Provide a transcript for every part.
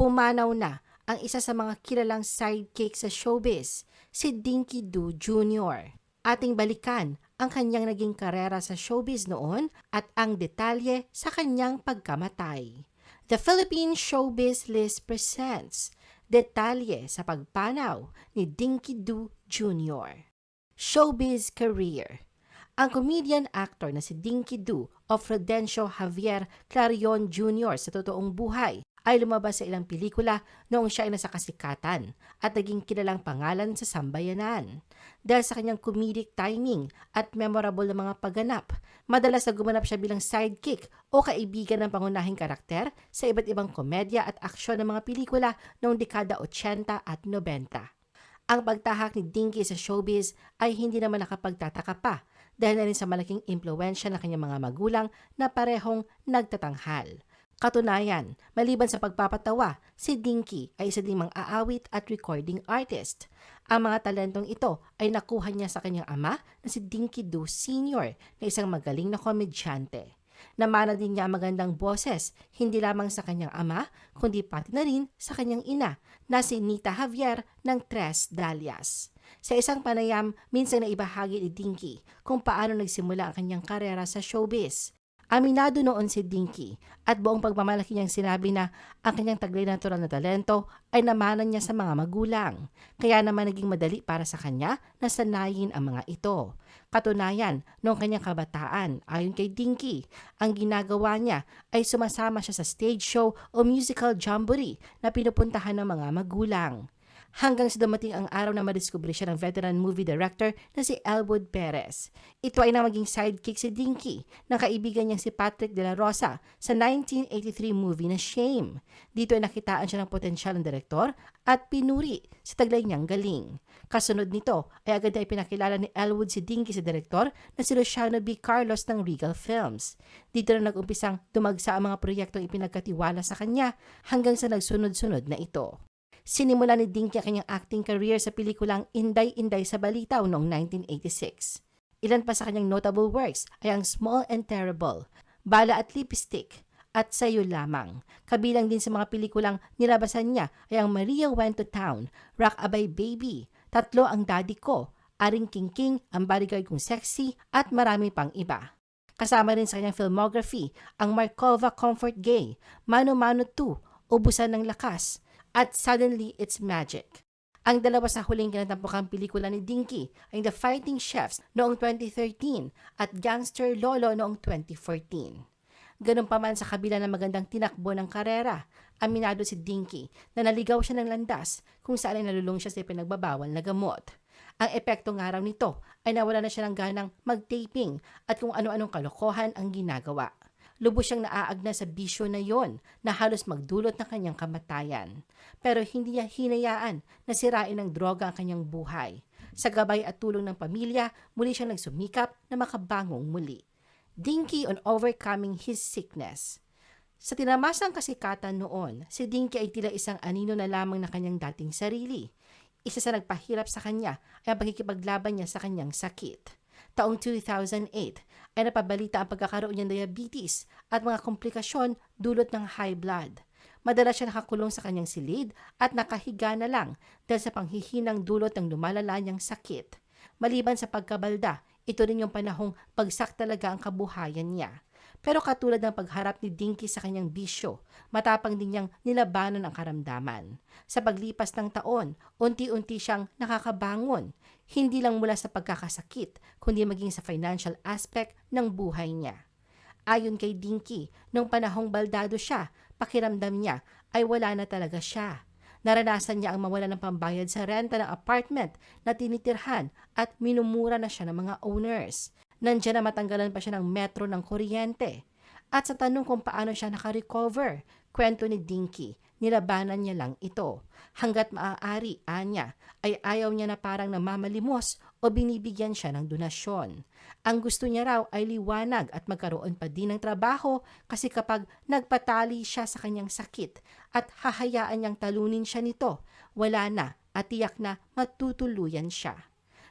pumanaw na ang isa sa mga kilalang sidekick sa showbiz, si Dinky Do Jr. Ating balikan ang kanyang naging karera sa showbiz noon at ang detalye sa kanyang pagkamatay. The Philippine Showbiz List presents detalye sa pagpanaw ni Dinky Do Jr. Showbiz Career ang comedian actor na si Dinky Do of Rodencio Javier Clarion Jr. sa totoong buhay ay lumabas sa ilang pelikula noong siya ay nasa kasikatan at naging kilalang pangalan sa sambayanan. Dahil sa kanyang comedic timing at memorable na mga pagganap, madalas na gumanap siya bilang sidekick o kaibigan ng pangunahing karakter sa iba't ibang komedya at aksyon ng mga pelikula noong dekada 80 at 90. Ang pagtahak ni Dinky sa showbiz ay hindi naman nakapagtataka pa dahil na rin sa malaking impluensya ng kanyang mga magulang na parehong nagtatanghal. Katunayan, maliban sa pagpapatawa, si Dinky ay isa ding mang-aawit at recording artist. Ang mga talentong ito ay nakuha niya sa kanyang ama na si Dinky Do Sr. na isang magaling na komedyante. Namana din niya ang magandang boses, hindi lamang sa kanyang ama, kundi pati na rin sa kanyang ina na si Nita Javier ng Tres Dalias. Sa isang panayam, minsan na ibahagi ni Dinky kung paano nagsimula ang kanyang karera sa showbiz. Aminado noon si Dinky at buong pagmamalaki niyang sinabi na ang kanyang taglay natural na talento ay namanan niya sa mga magulang. Kaya naman naging madali para sa kanya na sanayin ang mga ito. Katunayan, noong kanyang kabataan, ayon kay Dinky, ang ginagawa niya ay sumasama siya sa stage show o musical jamboree na pinupuntahan ng mga magulang hanggang sa dumating ang araw na madiskubre siya ng veteran movie director na si Elwood Perez. Ito ay na maging sidekick si Dinky ng kaibigan niyang si Patrick de la Rosa sa 1983 movie na Shame. Dito ay nakitaan siya ng potensyal ng direktor at pinuri sa taglay niyang galing. Kasunod nito ay agad na ipinakilala ni Elwood si Dinky sa direktor na si Luciano B. Carlos ng Regal Films. Dito na nag-umpisang dumagsa ang mga proyektong ipinagkatiwala sa kanya hanggang sa nagsunod-sunod na ito. Sinimula ni Dinky ang kanyang acting career sa pelikulang Inday-Inday sa Balitaw noong 1986. Ilan pa sa kanyang notable works ay ang Small and Terrible, Bala at Lipstick, at Sayo Lamang. Kabilang din sa mga pelikulang nilabasan niya ay ang Maria Went to Town, Rock Abay Baby, Tatlo ang Daddy Ko, Aring King King, Ang Bodyguard Kong Sexy, at marami pang iba. Kasama rin sa kanyang filmography ang Markova Comfort Gay, Mano Mano 2, Ubusan ng Lakas, at Suddenly It's Magic. Ang dalawa sa huling kinatampukang pelikula ni Dinky ay The Fighting Chefs noong 2013 at Gangster Lolo noong 2014. Ganun pa man sa kabila ng magandang tinakbo ng karera, aminado si Dinky na naligaw siya ng landas kung saan ay nalulung siya sa pinagbabawal na gamot. Ang epekto nga raw nito ay nawala na siya ng ganang mag-taping at kung ano-anong kalokohan ang ginagawa lubos siyang naaagna sa bisyo na yon na halos magdulot ng kanyang kamatayan. Pero hindi niya hinayaan na sirain ng droga ang kanyang buhay. Sa gabay at tulong ng pamilya, muli siyang nagsumikap na makabangong muli. Dinky on overcoming his sickness. Sa tinamasang kasikatan noon, si Dinky ay tila isang anino na lamang na kanyang dating sarili. Isa sa nagpahirap sa kanya ay ang pagkikipaglaban niya sa kanyang sakit. Taong 2008 ay napabalita ang pagkakaroon niya ng diabetes at mga komplikasyon dulot ng high blood. Madalas siya nakakulong sa kanyang silid at nakahiga na lang dahil sa panghihinang dulot ng lumalala niyang sakit. Maliban sa pagkabalda, ito rin yung panahong pagsak talaga ang kabuhayan niya. Pero katulad ng pagharap ni Dinky sa kanyang bisyo, matapang din niyang nilabanan ang karamdaman. Sa paglipas ng taon, unti-unti siyang nakakabangon, hindi lang mula sa pagkakasakit, kundi maging sa financial aspect ng buhay niya. Ayon kay Dinky, nung panahong baldado siya, pakiramdam niya ay wala na talaga siya. Naranasan niya ang mawala ng pambayad sa renta ng apartment na tinitirhan at minumura na siya ng mga owners. Nandiyan na matanggalan pa siya ng metro ng kuryente. At sa tanong kung paano siya nakarecover, kwento ni Dinky, nilabanan niya lang ito. Hanggat maaari, anya, ay ayaw niya na parang namamalimos o binibigyan siya ng donasyon. Ang gusto niya raw ay liwanag at magkaroon pa din ng trabaho kasi kapag nagpatali siya sa kanyang sakit at hahayaan niyang talunin siya nito, wala na at tiyak na matutuluyan siya.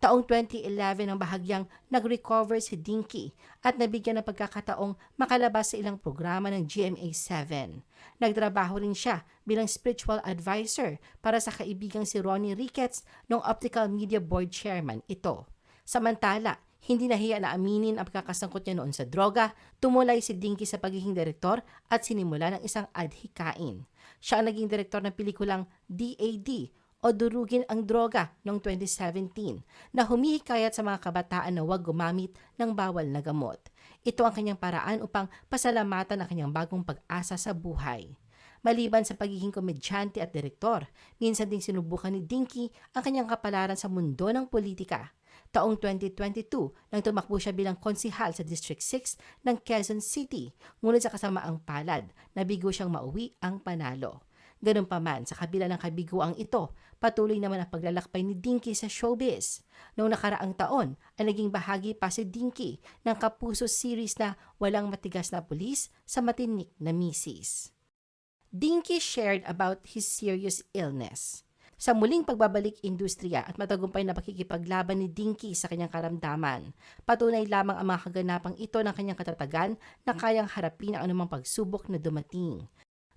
Taong 2011 ang bahagyang nag-recover si Dinky at nabigyan ng pagkakataong makalabas sa ilang programa ng GMA7. Nagtrabaho rin siya bilang spiritual advisor para sa kaibigang si Ronnie Ricketts ng Optical Media Board Chairman ito. Samantala, hindi nahiya na aminin ang pagkakasangkot niya noon sa droga, tumulay si Dinky sa pagiging direktor at sinimula ng isang adhikain. Siya ang naging direktor ng pelikulang DAD o Durugin ang Droga noong 2017 na humihikayat sa mga kabataan na huwag gumamit ng bawal na gamot. Ito ang kanyang paraan upang pasalamatan ang kanyang bagong pag-asa sa buhay. Maliban sa pagiging komedyante at direktor, minsan ding sinubukan ni Dinky ang kanyang kapalaran sa mundo ng politika. Taong 2022 nang tumakbo siya bilang konsihal sa District 6 ng Quezon City, ngunit sa kasamaang palad, nabigo siyang mauwi ang panalo. Ganun pa man, sa kabila ng kabiguang ito, patuloy naman ang paglalakbay ni Dinky sa showbiz. Noong nakaraang taon, ay naging bahagi pa si Dinky ng Kapuso series na Walang Matigas na Pulis sa Matinik na Misis. Dinky shared about his serious illness. Sa muling pagbabalik industriya at matagumpay na pakikipaglaban ni Dinky sa kanyang karamdaman, patunay lamang ang mga kaganapang ito ng kanyang katatagan na kayang harapin ang anumang pagsubok na dumating.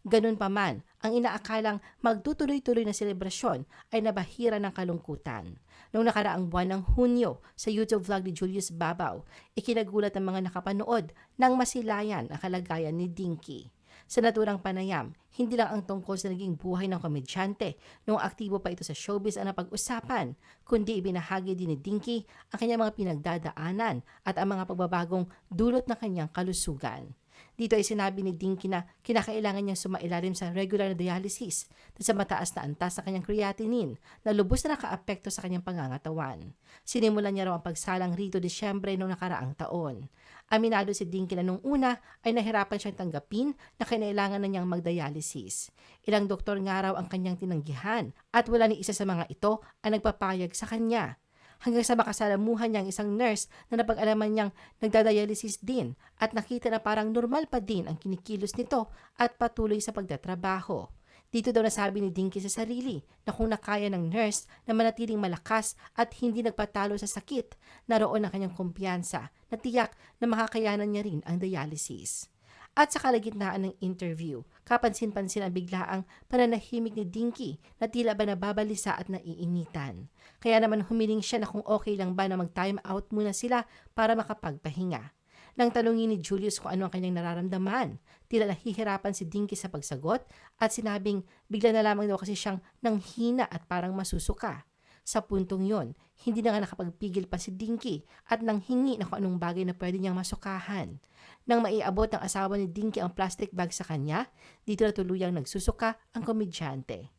Ganun pa man, ang inaakalang magtutuloy-tuloy na selebrasyon ay nabahira ng kalungkutan. Noong nakaraang buwan ng Hunyo, sa YouTube vlog ni Julius Babaw, ikinagulat ng mga nakapanood ng masilayan ang kalagayan ni Dinky. Sa naturang panayam, hindi lang ang tungkol sa naging buhay ng komedyante noong aktibo pa ito sa showbiz ang napag-usapan, kundi ibinahagi din ni Dinky ang kanyang mga pinagdadaanan at ang mga pagbabagong dulot ng kanyang kalusugan. Dito ay sinabi ni Dinky na kinakailangan niyang sumailalim sa regular na dialysis at sa mataas na antas sa kanyang creatinine na lubos na nakaapekto sa kanyang pangangatawan. Sinimulan niya raw ang pagsalang rito Disyembre noong nakaraang taon. Aminado si Dinky na nung una ay nahirapan siyang tanggapin na kinailangan na niyang magdialysis. Ilang doktor nga raw ang kanyang tinanggihan at wala ni isa sa mga ito ang nagpapayag sa kanya hanggang sa makasalamuhan niya ang isang nurse na napag-alaman niyang nagdadialysis din at nakita na parang normal pa din ang kinikilos nito at patuloy sa pagtatrabaho. Dito daw nasabi ni Dinky sa sarili na kung nakaya ng nurse na manatiling malakas at hindi nagpatalo sa sakit, naroon ang kanyang kumpiyansa na tiyak na makakayanan niya rin ang dialysis. At sa kalagitnaan ng interview, kapansin-pansin ang biglaang pananahimik ni Dinky na tila ba nababalisa at naiinitan. Kaya naman humiling siya na kung okay lang ba na mag-time out muna sila para makapagpahinga. Nang tanungin ni Julius kung ano ang kanyang nararamdaman, tila nahihirapan si Dinky sa pagsagot at sinabing bigla na lamang daw kasi siyang nanghina at parang masusuka. Sa puntong yon, hindi na nga nakapagpigil pa si Dinky at nang hingi na kung anong bagay na pwede niyang masukahan. Nang maiabot ng asawa ni Dinky ang plastic bag sa kanya, dito na tuluyang nagsusuka ang komedyante.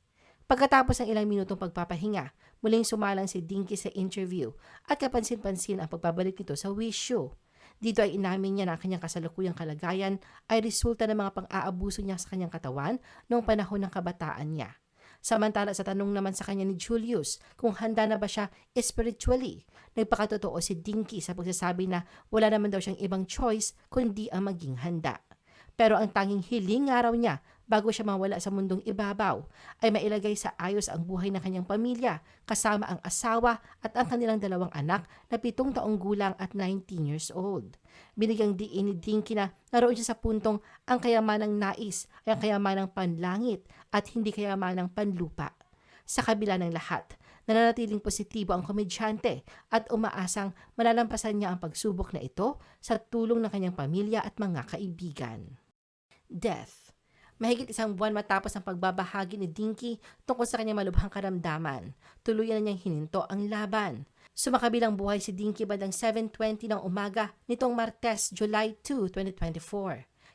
Pagkatapos ng ilang minutong pagpapahinga, muling sumalang si Dinky sa interview at kapansin-pansin ang pagbabalik nito sa Wish Show. Dito ay inamin niya na ang kanyang kasalukuyang kalagayan ay resulta ng mga pang-aabuso niya sa kanyang katawan noong panahon ng kabataan niya. Samantala sa tanong naman sa kanya ni Julius kung handa na ba siya spiritually, nagpakatotoo si Dinky sa pagsasabi na wala naman daw siyang ibang choice kundi ang maging handa. Pero ang tanging hiling nga raw niya bago siya mawala sa mundong ibabaw ay mailagay sa ayos ang buhay ng kanyang pamilya kasama ang asawa at ang kanilang dalawang anak na pitong taong gulang at 19 years old. Binigyang diin ni Dinky na naroon siya sa puntong ang kayamanang nais ay ang kayamanang panlangit at hindi kayamanang panlupa. Sa kabila ng lahat, nananatiling positibo ang komedyante at umaasang malalampasan niya ang pagsubok na ito sa tulong ng kanyang pamilya at mga kaibigan. Death Mahigit isang buwan matapos ang pagbabahagi ni Dinky tungkol sa kanyang malubhang karamdaman, tuluyan na niyang hininto ang laban. Sumakabilang buhay si Dinky bandang 7.20 ng umaga nitong Martes, July 2, 2024.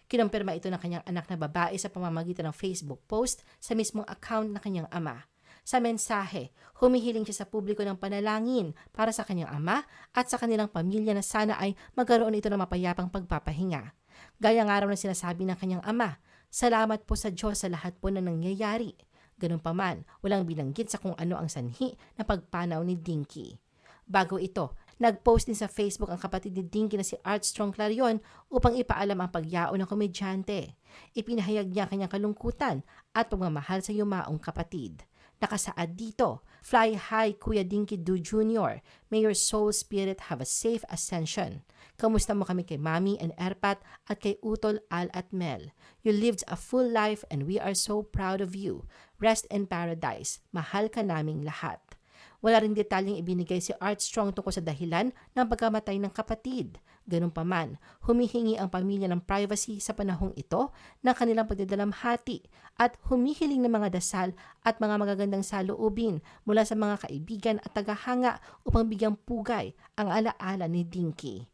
Kinumpirma ito ng kanyang anak na babae sa pamamagitan ng Facebook post sa mismong account ng kanyang ama. Sa mensahe, humihiling siya sa publiko ng panalangin para sa kanyang ama at sa kanilang pamilya na sana ay magkaroon ito ng mapayapang pagpapahinga. Gaya nga raw na sinasabi ng kanyang ama, Salamat po sa Diyos sa lahat po na nangyayari. Ganun pa man, walang binanggit sa kung ano ang sanhi na pagpanaw ni Dinky. Bago ito, nag-post din sa Facebook ang kapatid ni Dinky na si Art Strong Clarion upang ipaalam ang pagyao ng komedyante. Ipinahayag niya kanyang kalungkutan at pagmamahal sa yumaong kapatid. Nakasaad dito, Fly high Kuya Dinky Du Jr. May your soul spirit have a safe ascension. Kamusta mo kami kay Mami and Erpat at kay Utol, Al at Mel. You lived a full life and we are so proud of you. Rest in paradise. Mahal ka naming lahat. Wala rin detalyeng ibinigay si Art Strong tungkol sa dahilan ng pagkamatay ng kapatid. Ganun pa man, humihingi ang pamilya ng privacy sa panahong ito ng kanilang pagdadalamhati at humihiling ng mga dasal at mga magagandang saloobin mula sa mga kaibigan at tagahanga upang bigyang pugay ang alaala ni Dinky.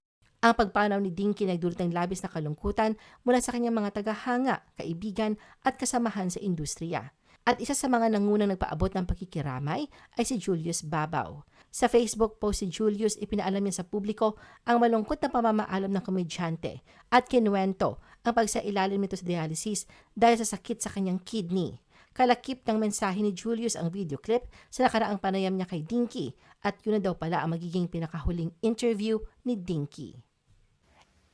Ang pagpanaw ni Dinky nagdulot ng labis na kalungkutan mula sa kanyang mga tagahanga, kaibigan at kasamahan sa industriya. At isa sa mga nangunang nagpaabot ng pakikiramay ay si Julius Babaw. Sa Facebook post si Julius, ipinaalam niya sa publiko ang malungkot na pamamaalam ng komedyante at kinuwento ang pagsailalim nito sa dialysis dahil sa sakit sa kanyang kidney. Kalakip ng mensahe ni Julius ang video clip sa nakaraang panayam niya kay Dinky at yun na daw pala ang magiging pinakahuling interview ni Dinky.